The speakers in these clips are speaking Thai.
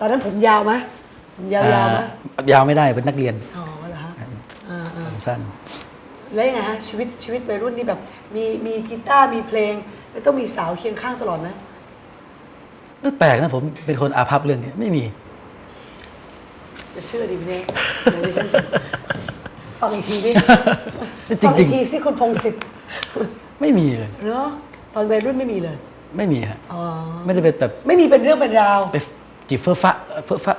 ตอนนั้นผมยาวไหมผมยาวๆไหมอ่ายาวไม่ได้เป็นนักเรียนอ๋อเหรอฮะอ่าอ่าผมสั้นแล้วยังไงฮะชีวิตชีวิตวัยรุ่นนี่แบบมีมีกีตาร์มีเพลง แล้วต้องมีสาวเคียงข้างตลอดไหมก็แปลกนะผมเป็นคนอาภัพเรื่องนี้ไม่มี จะเชื่อดีไหมเนี่ยเดี๋ยวดิฉันฟังอีกทีดิจริงๆ ฟัอีกทีสิคุณพงศิษฐ์ไม่มีเลย เนาะตอนวัยรุ่นไม่มีเลยไม่มีฮะอ๋อไม่ได้เป็นแบบไม่มีเป็นเรื่องเป็นราว ไป จีบเฟ้อฟ้าเฟ้อฟ้า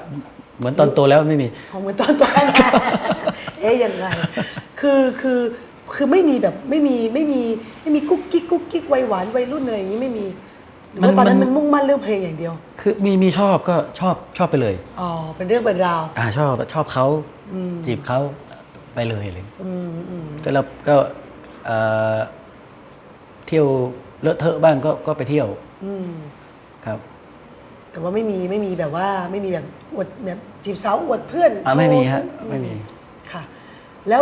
เหมือนตอนโตแล้วไม่มีของเหมือนตอนตอนนั้นเอ๊ยยังไงคือคือคือไม่มีแบบไม่มีไม่มีไม่มีกุ๊กกิ๊กกุ๊กกิ๊กวัยหวานวัยรุ่นอะไรอย่างนี้ไม่มีหรือว่าตอนนั้นมัมันนมุ่งมั่นเรื่องเพลงอย่างเดียว คือมีมีชอบก็ชอบชอบไปเลยอ๋อเป็นเรื่องเป็นราวอ่าชอบชอบเขาจีบเขาไปเลยเลยแต่เราก็เอ่อเที่ยวเลอะเทอะบ้างก็ก็ไปเที่ยวอืมครับ แต่ว่าไม่มีไม่มีแบบว่าไม่มีแบบอวดแบบจีบสาวอวดเพื่อนอ่าโชว์ไม่มีฮะอืไม่มี ค่ะ แล้ว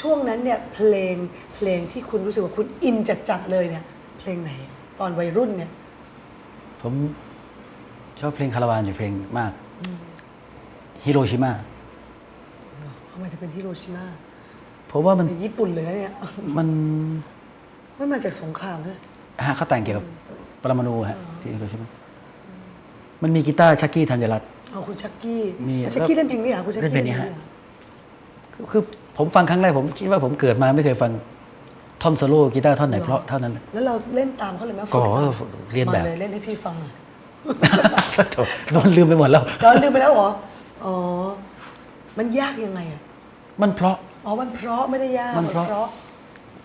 ช่วงนั้นเนี่ยเพลงเพลงที่คุณรู้สึกว่าคุณอินจัดๆเลยเนี่ย เพลงไหน ตอนวัยรุ่นเนี่ย ผมชอบเพลงคาราวานอยู่เพลงมากฮิโรชิมาทำไมถึงเป็นฮิโรชิมาเพราะว่ามันในญี่ปุ่นเลยนะเนี่ย มันมันมาจากสงครามใช่ไหมฮะเขาแต่งเกี่ยวกับปรมาณูฮะที่ฮิโรชิมา มันมีกีตาร์ชักกี้ธัญรัตน์ เอาคุณชักกี้มีอะชักกี้เล่นเพลงนี้เหรอคุณชักกี้เล่นเพลงนี้ฮะหรอคือคือผมฟังครั้งแรกผมคิดว่าผมเกิดมาไม่เคยฟังท่อนโซโล่กีตาร์ท่อนไหนเพราะเท่านั้นเลย แล้วเราเล่นตามเขาเลยไหมก็ฝึตามเรียนแบบมาเลยเล่นให้พี่ฟังหน่อยโถ่โดนลืมไปหมดแล้วตอนลืมไปแล้วเหรอ อ๋อ มันยากยังไงอะ มันเพราะ อ๋อ มันเพราะไม่ได้ยากมันเพราะ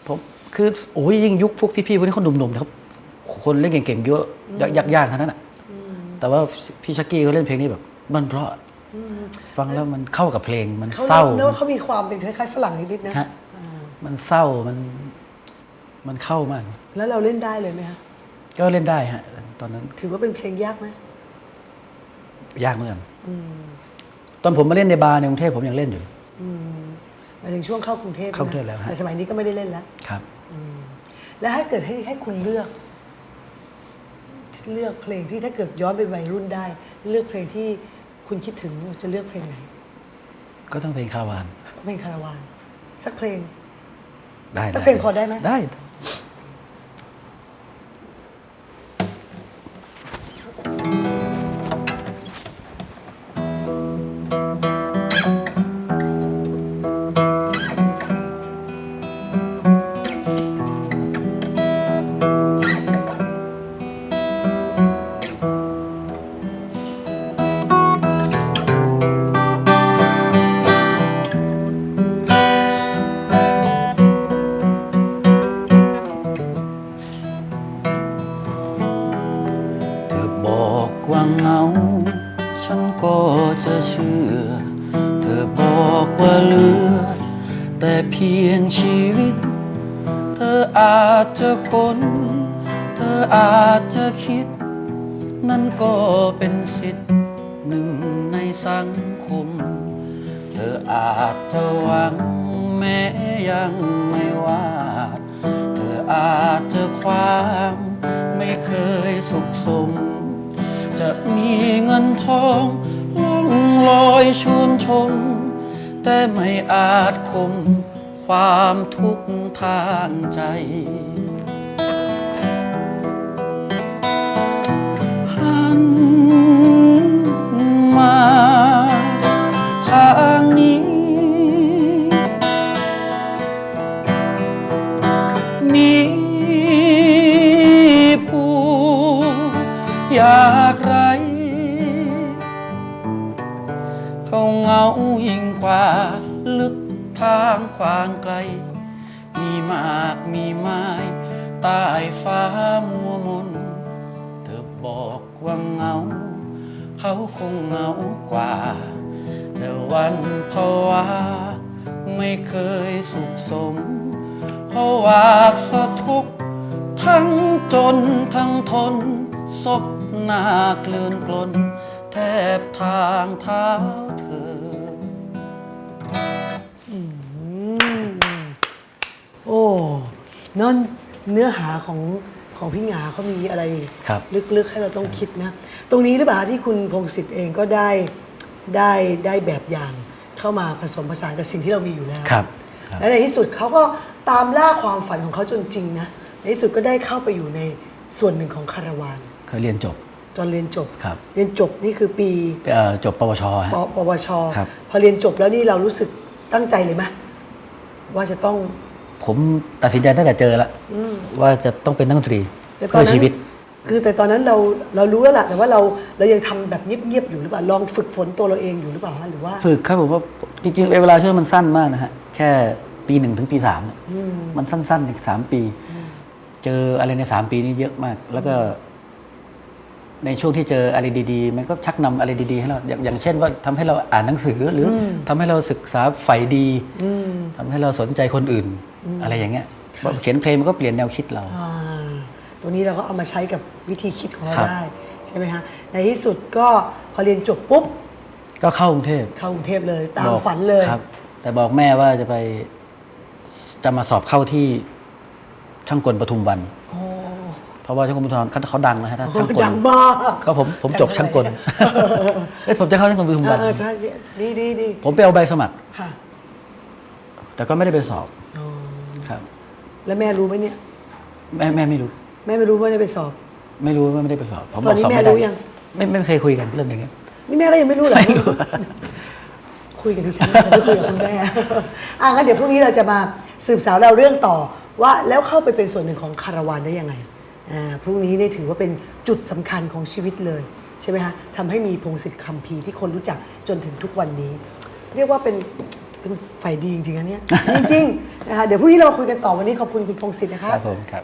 ผมคือโอ้ยยิ่งยุคพวกพี่ๆพวกนี้คนหนุ่มๆนะครับคนเล่นเก่งๆเยอะยากๆทั้งนั้นอะ แต่ว่าพี่ชักกี้เขาเล่นเพลงนี้แบบ มันเพราะฟังแล้วมันเข้ากับเพลงมันเขาเศร้าเนื้อเขามีความเป็นคล้ายๆฝรั่งนิดๆนะฮะมันเศร้ามันมันเข้ามาก แล้วเราเล่นได้เลยไหมคะก็เล่นได้ฮะตอนนั้นถือว่าเป็นเพลงยากไหมยากเหมือนกันตอนผมมาเล่นในบาร์ในกรุงเทพผมยังเล่นอยู่อืมหมายถึงช่วงเข้ากรุงเทพเข้ากรุงเทพแล้วฮะแต่สมัยนี้ก็ไม่ได้เล่นแล้วครับ แล้วถ้าเกิดให้ให้คุณเลือก เลือกเพลงที่ถ้าเกิดย้อนเป็นวัยรุ่นได้ เลือกเพลงที่คุณคิดถึงจะเลือกเพลงไหน ก็ต้องเพลงคาราวานเพลงคาราวาน สักเพลง ได้สักเพลงพอได้ไหมได้ ก็จะเชื่อ เธอบอกว่าเหลือแต่เพียงชีวิต เธออาจจะคนเธออาจจะคิด นั่นก็เป็นสิทธิ์หนึ่งในสังคม เธออาจจะหวังแม้ยังไม่วาด เธออาจจะความไม่เคยสุขสม จะมีเงินทอง ลอยชูนชมแต่ไม่อาจคมความทุกข์ทางใจ หันมาทางนี้ มีผู้อยากไรางกว้างไกล มีมากมีไม้ใต้ฟ้ามัวมน เธอบอกว่าเหงา เขาคงเหงากว่า แต่วันภาวะไม่เคยสุขสมเขาว่าสะทุกข์ทั้งจนทั้งทนศพหน้าเกลื่อนกลน แทบทางเท้าเธอ โอ้นั่นเนื้อหาของขของพี่หงาเขามีอะไรครับ ลึกๆให้เราต้องคิดนะ ตรงนี้หรือเปล่าที่คุณพงศิษฐ์เองก็ได้ได้ได้แบบอย่างเข้ามาผสมผสานกับสิ่งที่เรามีอยู่แล้วครับครับ และในที่สุดเขาก็ตามล่าความฝันของเขาจนจริงนะในที่สุดก็ได้เข้าไปอยู่ในส่วนหนึ่งของคาราวานเคยเรียนจบ ตอนเรียนจบ ครับ เรียนจบนี่คือปีเอ่อจบปวชฮะ ปปวช ครับ พอเรียนจบแล้วนี่เรารู้สึกตั้งใจเลยไหมว่าจะต้อง ผมตัดสินใจตั้งแต่เจอแล้วว่าจะต้องเป็นนักดนตรีแต่ตอเพื่นอนั้นชีวิต คือแต่ตอนนั้นเราเรารู้แล้วล่ะ แต่ว่าเราเรายังทำแบบเงียบๆอยู่หรือเปล่าลองฝึกฝนตัวเราเองอยู่หรือเปล่าฮะหรือว่า ฝึกครับผมว่าจริงๆเวลาช่วงมันสั้นมากนะฮะ แค่ปีหนึ่งถึงปีสามเนี่ยมันสั้นๆอีกสามปี เจออะไรในสามปีนี้เยอะมาก แล้วก็ ในช่วงที่เจออะไรดี ๆ มันก็ชักนำอะไรดีๆให้เราอย่างอย่างเช่นว่าทำให้เราอ่านหนังสือหรืออทำให้เราศึกษาใฝ่ดี ทำให้เราสนใจคนอื่น อะไรอย่างเงี้ยว่าเขียนเพลงมันก็เปลี่ยนแนวคิดเราอ่าตัวนี้เราก็เอามาใช้กับวิธีคิดของเราครับได้ใช่ไหมฮะในที่สุดก็พอเรียนจบปุ๊บก็เข้ากรุงเทพเข้ากรุงเทพเลย ตามบอกฝันเลยครับ แต่บอกแม่ว่าจะไปจะมาสอบเข้าที่ช่างกลปทุมวันโอ้เพราะว่าช่างกลปทุมวันเขาเขาดังนะฮะถ้าช่างกลดังมากก็ผมผมจบช่างกลเอ้ยผมจะเข้าช่างกลปทุมวันเออใช่ดีดีดีผมไปเอาใบสมัครค่ะ แต่ก็ไม่ได้ไปสอบอ๋อครับแล้วแม่รู้ไหมเนี่ย แม่แม่ไม่รู้ แม่ไม่รู้ว่าได้ไปสอบ ไม่รู้ว่าไม่ได้ไปสอบผมตอนนี้บกสอบแม่ไม่ได้รู้ยัง ไม่ไม่เคยคุยกันเรื่องอย่างเงี้ย นี่แม่ก็ยังไม่รู้เหรอไม่รู้ คุยกันที่ฉันไม่ได้คุยกับคุณแม่ อะงั้นเดี๋ยวพรุ่งนี้เราจะมาสืบสาวเราเรื่องต่อว่าแล้วเข้าไปเป็นส่วนหนึ่งของคาราวานได้ยังไงอ่าพรุ่งนี้เนี่ยถือว่าเป็นจุดสำคัญของชีวิตเลยใช่ไหมฮะทำให้มีพงศิษฐ์คำพีร์ที่คนรู้จักจนถึงทุกวันนี้ เรียกว่าเป็น เป็นฝ่ายดีจริงๆอันเนี้ยจริงๆนะคะเดี๋ยวพรุ่งนี้เรามาคุยกันต่อวันนี้ขอบคุณคุณพงศิษฐ์นะคครับผมครับ